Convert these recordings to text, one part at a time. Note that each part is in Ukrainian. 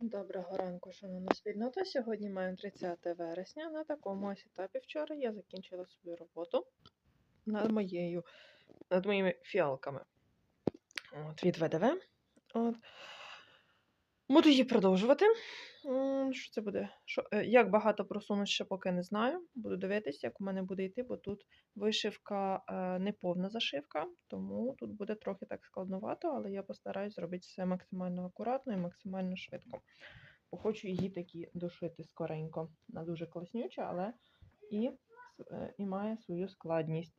Доброго ранку, шановна спільнота. Сьогодні маємо 30 вересня. На такому ось етапі вчора я закінчила свою роботу над моєю, над моїми фіалками От, від ВДВ. От. Буду її продовжувати. Що це буде? Що, е, як багато просунуть, ще поки не знаю. Буду дивитися, як у мене буде йти, бо тут вишивка е, не повна зашивка, тому тут буде трохи так складновато, але я постараюсь зробити все максимально акуратно і максимально швидко. Бо хочу її такі дошити скоренько. Вона дуже класнюча, але і, е, і має свою складність.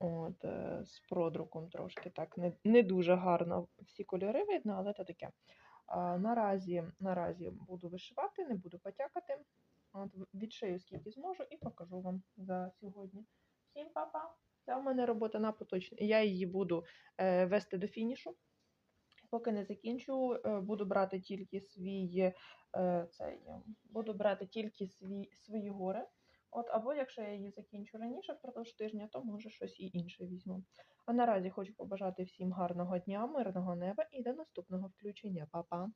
От, з продруком трошки так. Не, не дуже гарно всі кольори видно, але це таке. Наразі, наразі буду вишивати, не буду потякати. От, відшию скільки зможу і покажу вам за сьогодні. Всім па-па! Це у мене робота на поточні. Я її буду е, вести до фінішу. Поки не закінчу, е, буду брати тільки свій е, цей, буду брати тільки свій, свої гори. От, або якщо я її закінчу раніше, впродовж тижня, то може щось і інше візьму. А наразі хочу побажати всім гарного дня, мирного неба і до наступного включення. Па-па!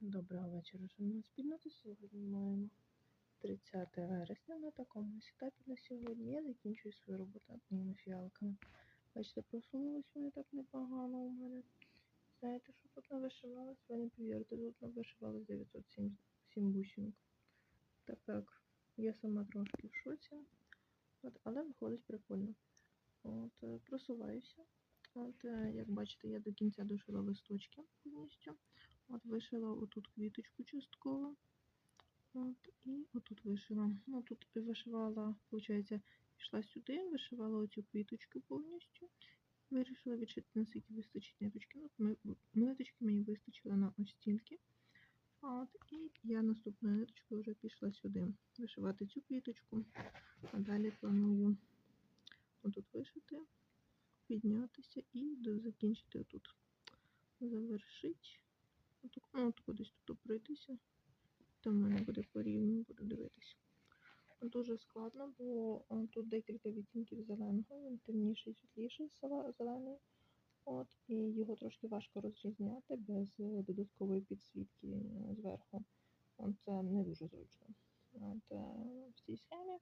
Доброго вечора, шановна спільнота. Сьогодні маємо 30 вересня. На такому ось етапі на сьогодні я закінчую свою роботу над фіалками. Бачите, просунулись вони так непогано у мене. Знаєте, що тут навишивалось? Ви не повірите, тут навишивалось 907 бусинок. Так так, я сама трошки в шоці. От, але виходить прикольно. От, е, просуваюся. От, е, як бачите, я до кінця дошила листочки повністю. От вишила отут квіточку частково. От, і отут вишила. Ну, тут вишивала, виходить, пішла сюди, вишивала оцю квіточку повністю. Вирішила відшити, наскільки вистачить ниточки. Ми, ниточки мені вистачило на ось стільки. От, і я наступною ниточкою вже пішла сюди вишивати цю квіточку. А далі планую отут вишити, піднятися і закінчити тут. Завершити. Отак, ну, от кудись тут пройтися. Там в мене буде по рівню, буду дивитися. Дуже складно, бо тут декілька відтінків зеленого, він темніший, світліший зелений. От, і його трошки важко розрізняти без е, додаткової підсвітки е, зверху. От, це не дуже зручно. От, е, в цій схемі.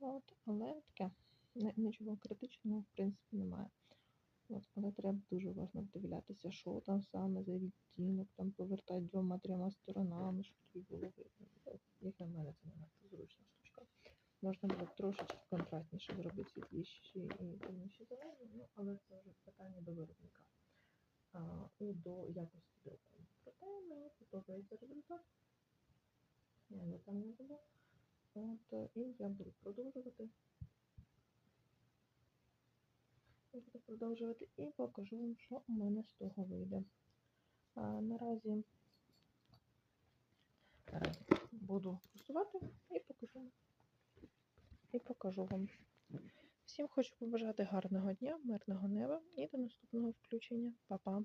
От, але таке, нічого критичного, в принципі, немає. От, але треба дуже уважно вдивлятися, що там саме за відтінок, там повертати двома-трьома сторонами, щоб тобі було видно. Як на мене, це не надто штучка. Можна було трошечки контрастніше зробити світліші і темніші зелені, ну, але це вже питання до виробника а, і до якості друку. Проте мені подобається результат. Я не там не буду. От, і я буду продовжувати. Я буду продовжувати і покажу вам, що у мене з того вийде. А, наразі, наразі буду просувати і покажу, вам. І покажу вам. Всім хочу побажати гарного дня, мирного неба і до наступного включення. Па-па!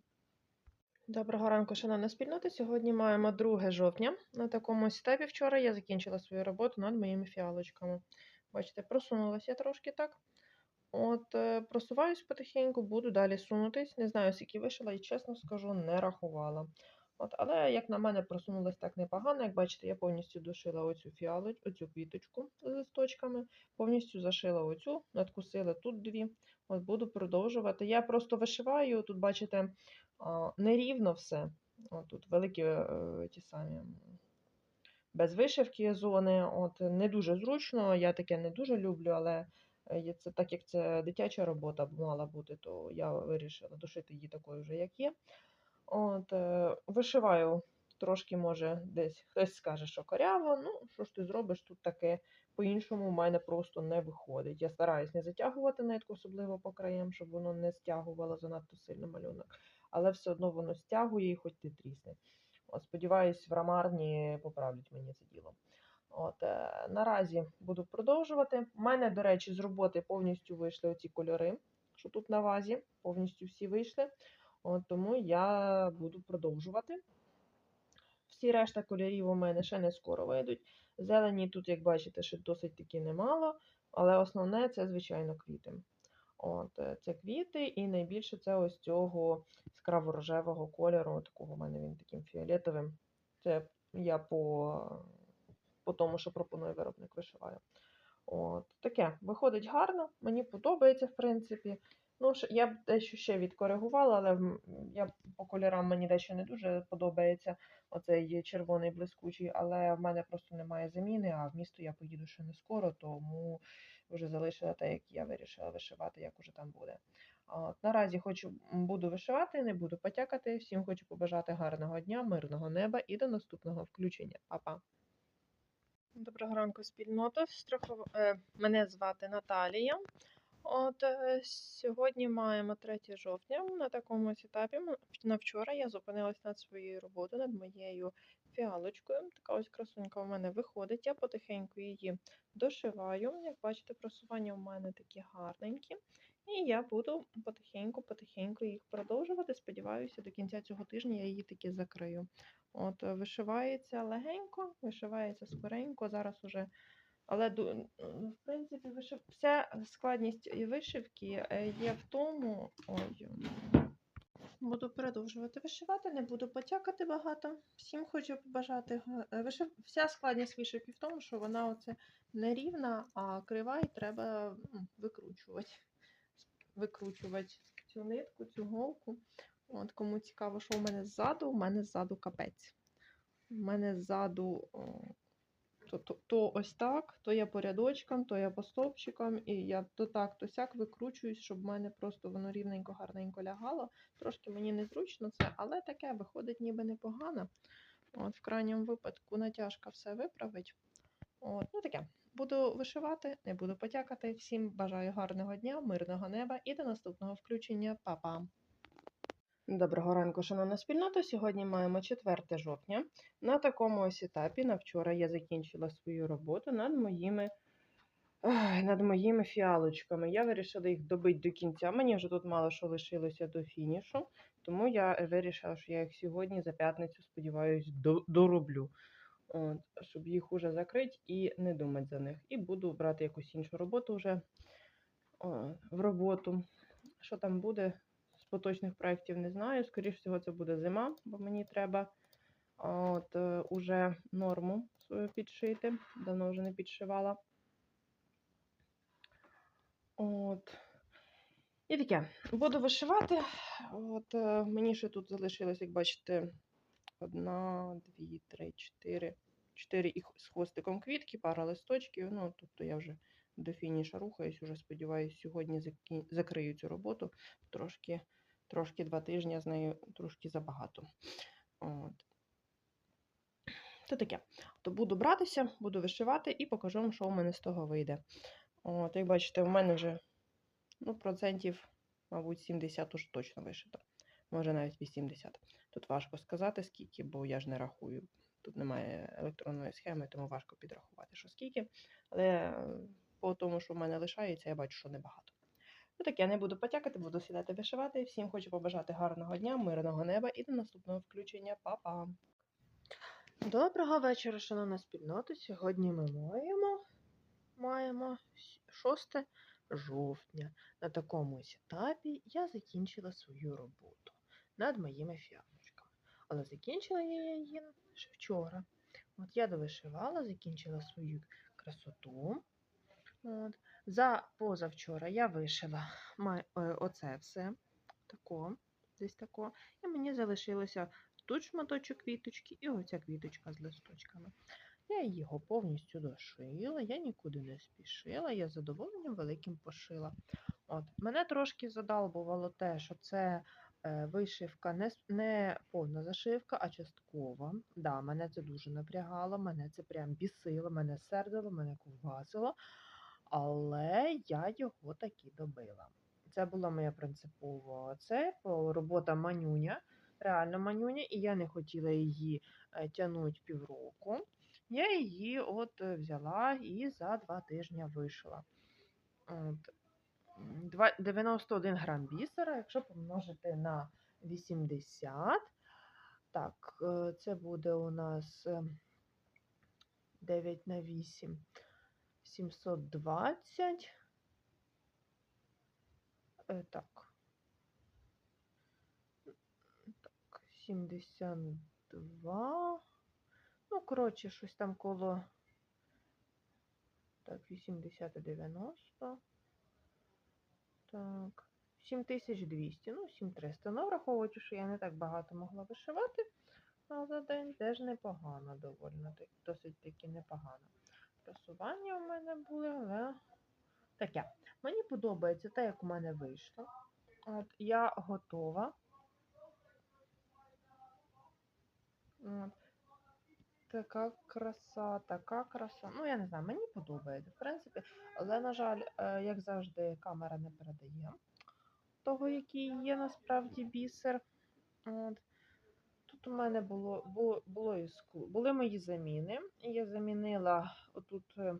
Доброго ранку, шановна спільнота. Сьогодні маємо 2 жовтня. На такому ось етапі вчора я закінчила свою роботу над моїми фіалочками. Бачите, просунулася я трошки так. От, е, просуваюсь потихеньку, буду далі сунутись. Не знаю, скільки вишила, і чесно скажу, не рахувала. От, але, як на мене, просунулась так непогано. Як бачите, я повністю дошила оцю фіалоч, оцю квіточку з листочками, повністю зашила оцю, надкусила тут дві. От буду продовжувати. Я просто вишиваю, тут, бачите, нерівно все. От тут великі е, ті самі без вишивки зони. От не дуже зручно. Я таке не дуже люблю, але е, це так як це дитяча робота мала бути, то я вирішила дошити її такою вже, як є. От, е, вишиваю трошки, може, десь хтось скаже, що коряво. Ну, що ж ти зробиш, тут таке по-іншому в мене просто не виходить. Я стараюсь не затягувати нитку, особливо по краям, щоб воно не стягувало занадто сильно малюнок. Але все одно воно стягує і хоч ти трісне. От, сподіваюсь, в рамарні поправлять мені це діло. От, е, наразі буду продовжувати. У мене, до речі, з роботи повністю вийшли оці кольори, що тут на вазі, повністю всі вийшли. От, тому я буду продовжувати. Всі решта кольорів у мене ще не скоро вийдуть. Зелені тут, як бачите, ще досить таки немало, але основне це, звичайно, квіти. От, е, це квіти, і найбільше це ось цього яскраво рожевого кольору. Такого в мене він таким фіолетовим Це я по, по тому, що пропонує виробник, вишиваю. От, таке виходить гарно, мені подобається, в принципі. Ну, я б дещо ще відкоригувала, але я по кольорам мені дещо не дуже подобається оцей червоний блискучий, але в мене просто немає заміни, а в місто я поїду ще не скоро, тому вже залишила те, як я вирішила вишивати, як уже там буде. От, наразі хочу, буду вишивати, не буду потякати. Всім хочу побажати гарного дня, мирного неба і до наступного включення. Па-па! Доброго ранку, спільнота. Е, мене звати Наталія. От е, сьогодні маємо 3 жовтня. На такому етапі на вчора я зупинилась над своєю роботою, над моєю фіалочкою. Така ось красунька у мене виходить. Я потихеньку її дошиваю. Як бачите, просування у мене такі гарненькі. І я буду потихеньку-потихеньку їх продовжувати. Сподіваюся, до кінця цього тижня я її таки закрию. От, вишивається легенько, вишивається скоренько. Зараз уже. Але в принципі, вся складність вишивки е, є в тому. Ой, буду продовжувати вишивати, не буду потякати багато. Всім хочу побажати. е, Вишив... Вся складність вишивки в тому, що вона оце нерівна, а крива і треба викручувати. Викручувати цю нитку, цю голку. От кому цікаво, що у мене ззаду, у мене ззаду капець. У мене ззаду то, то, то ось так, то я по рядочкам, то я по стовпчикам, і я то так, то сяк викручуюсь, щоб в мене просто воно рівненько, гарненько лягало. Трошки мені незручно це, але таке виходить ніби непогано. От, в крайньому випадку натяжка все виправить. От, ну таке. Буду вишивати, не буду потякати. Всім бажаю гарного дня, мирного неба і до наступного включення. Па-па! Доброго ранку, шановна спільнота. Сьогодні маємо 4 жовтня. На такому ось етапі на вчора я закінчила свою роботу над моїми, ах, над моїми фіалочками. Я вирішила їх добити до кінця. Мені вже тут мало що лишилося до фінішу, тому я вирішила, що я їх сьогодні за п'ятницю, сподіваюся, дороблю. От, щоб їх уже закрити і не думати за них. І буду брати якусь іншу роботу вже о, в роботу. Що там буде поточних проєктів, не знаю. Скоріше всього, це буде зима, бо мені треба от, е, уже норму свою підшити. Давно вже не підшивала. От. І таке. Буду вишивати. От, е, мені ще тут залишилось, як бачите, одна, дві, три, чотири. Чотири з хвостиком квітки, пара листочків. Ну, тобто я вже до фініша рухаюсь, уже сподіваюся, сьогодні закрию цю роботу. Трошки, трошки два тижні з нею трошки забагато. От. Це таке. То буду братися, буду вишивати і покажу вам, що у мене з того вийде. От, як бачите, у мене вже ну, процентів, мабуть, 70 уж точно вишито. Може навіть 80. Тут важко сказати, скільки, бо я ж не рахую. Тут немає електронної схеми, тому важко підрахувати, що скільки. Але е, по тому, що в мене лишається, я бачу, що небагато. Ну так я не буду потякати, буду сідати вишивати. Всім хочу побажати гарного дня, мирного неба і до наступного включення. Па-па! Доброго вечора, шановна спільнота. Сьогодні ми маємо, маємо 6 жовтня. На такому етапі я закінчила свою роботу над моїми фіалочками. Але закінчила я її ще вчора. От я довишивала, закінчила свою красоту. От. За позавчора я вишила е, оце все тако, десь тако. І мені залишилося тут шматочок квіточки і оця квіточка з листочками. Я його повністю дошила, я нікуди не спішила, я з задоволенням великим пошила. От. Мене трошки задалбувало те, що це е, вишивка не, не повна зашивка, а часткова. Да, мене це дуже напрягало, мене це прям бісило, мене сердило, мене ковбасило, але я його таки добила. Це була моя принципова це робота манюня, реально манюня, і я не хотіла її е, тягнути півроку. Я її от е, взяла і за два тижні вишила. От. 91 грам бісера, якщо помножити на 80, так, е, це буде у нас е, 9 на 8, 720. Е, Так. Так, 72. Ну, коротше, щось там коло так, 80-90. Так. 7200, ну, 7300. Ну, враховуючи, що я не так багато могла вишивати за день, теж непогано доволі. так- Досить таки непогано. Просування у мене були, але таке. Мені подобається те, як у мене вийшло. От, я готова. От. Така краса, така краса. Ну, я не знаю, мені подобається, в принципі. Але, на жаль, е, як завжди, камера не передає того, який є насправді бісер. От. Тут у мене було, було, було і скло. Були мої заміни. Я замінила отут е,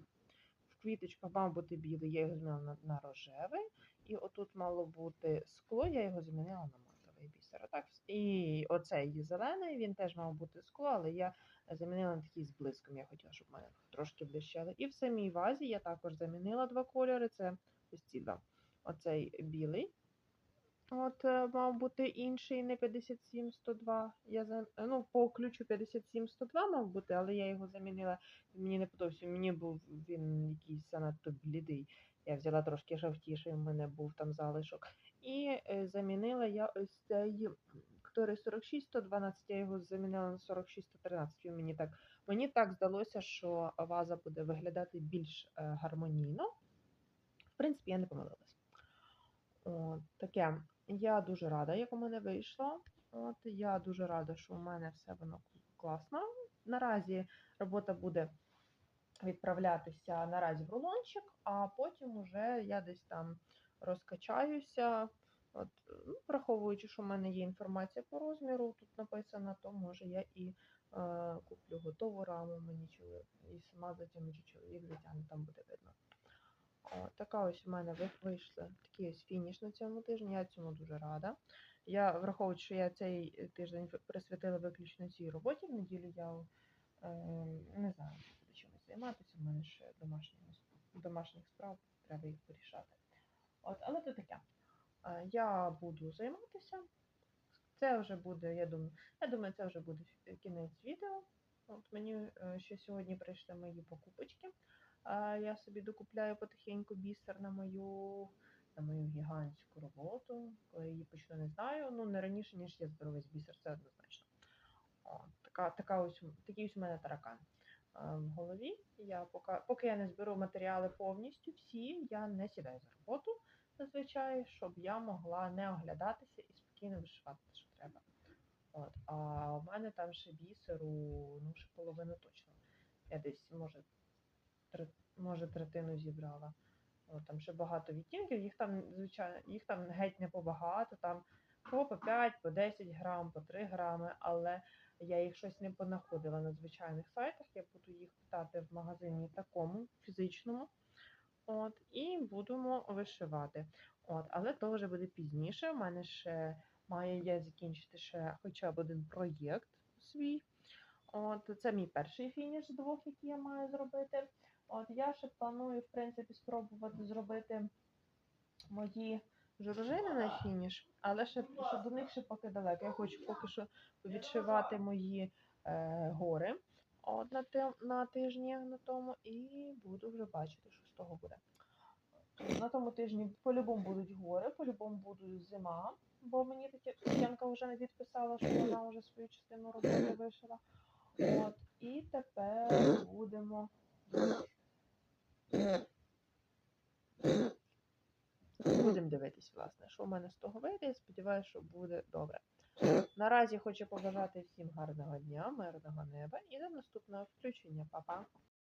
в квіточках мав бути білий, я його змінила на, на рожевий. І отут мало бути скло, я його замінила на матовий бісер. Отак. і оцей зелений, він теж мав бути скло, але я замінила на такий з блиском. Я хотіла, щоб мене трошки блищали. І в самій вазі я також замінила два кольори. Це ось ці два. Оцей білий. От, е, мав бути інший, не 57-102. Я за... Ну, по ключу 57-102 мав бути, але я його замінила. Мені не подобався. Мені був він якийсь занадто блідий. Я взяла трошки жовтіший, у мене був там залишок. І е, замінила я ось цей, який 46-112, я його замінила на 46-113. Мені так, мені так здалося, що ваза буде виглядати більш е, гармонійно. В принципі, я не помилилась. От, таке. Я дуже рада, як у мене вийшло. От, я дуже рада, що у мене все воно класно. Наразі робота буде відправлятися наразі в рулончик, а потім уже я десь там розкачаюся. От, ну, враховуючи, що в мене є інформація по розміру, тут написано, то може я і е, куплю готову раму, мені чоловік, і сама затягну, чи чоловік там буде видно. Така ось у мене ви- вийшла такий ось фініш на цьому тижні. Я цьому дуже рада. Я враховуючи, що я цей тиждень присвятила виключно цій роботі. В неділю я е, не знаю, чимось займатися. У мене ще домашні, домашніх справ, треба їх вирішати. От, але це таке. Е, Я буду займатися. Це вже буде, я думаю, я думаю, це вже буде кінець відео. От мені е, ще сьогодні прийшли мої покупочки. Я собі докупляю потихеньку бісер на мою, на мою гігантську роботу. Коли її почну, не знаю. Ну, не раніше, ніж я зберу весь бісер, це однозначно. О, така, така ось, такий ось у мене таракан в голові. Я поки, поки я не зберу матеріали повністю, всі, я не сідаю за роботу зазвичай, щоб я могла не оглядатися і спокійно вишивати, що треба. От, а у мене там ще бісеру, ну, ще половину точно. Я десь, може, може третину зібрала. О, там ще багато відтінків, їх там, звичайно, їх там геть не побагато, там по 5, по 10 грам, по 3 грами, але я їх щось не понаходила на звичайних сайтах. Я буду їх питати в магазині такому, фізичному. От, і будемо вишивати. От, але то вже буде пізніше. У мене ще має я закінчити ще хоча б один проєкт свій. От, це мій перший фініш з двох, які я маю зробити. От я ще планую, в принципі, спробувати зробити мої жоржини на фініш, але ще, ще до них ще поки далеко. Я хочу поки що відшивати мої е, гори от, на, ти, на тижні на тому, і буду вже бачити, що з того буде. На тому тижні по-любому будуть гори, по-любому буде зима, бо мені Тетянка вже відписала, що вона вже свою частину роботи вишила. От, і тепер будемо. Будемо дивитись, власне, що в мене з того вийде. Я сподіваюся, що буде добре. Наразі хочу побажати всім гарного дня, мирного неба і до наступного включення. Па-па!